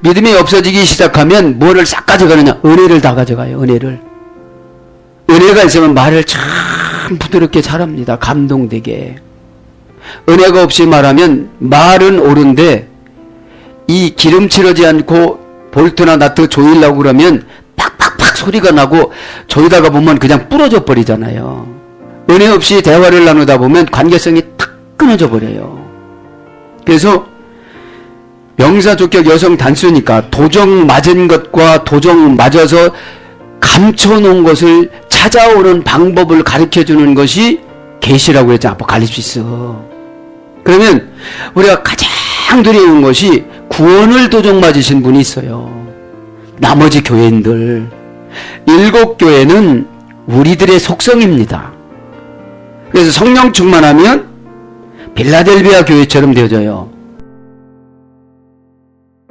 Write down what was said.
믿음이 없어지기 시작하면 뭐를 싹 가져가느냐? 은혜를 다 가져가요. 은혜를. 은혜가 있으면 말을 참 부드럽게 잘합니다. 감동되게. 은혜가 없이 말하면 말은 옳은데 이 기름 칠하지 않고 볼트나 나트 조이려고 그러면 팍팍팍 소리가 나고 조이다가 보면 그냥 부러져 버리잖아요. 은혜 없이 대화를 나누다 보면 관계성이 탁 끊어져 버려요. 그래서 명사 조격 여성 단수니까 도정 맞은 것과 도정 맞아서 감춰놓은 것을 찾아오는 방법을 가르쳐 주는 것이 계시라고 했잖아. 아포칼립시스. 그러면 우리가 가장 두려운 것이 구원을 도정 맞으신 분이 있어요. 나머지 교회인들. 일곱 교회는 우리들의 속성입니다. 그래서 성령 충만하면 빌라델비아 교회처럼 되어져요.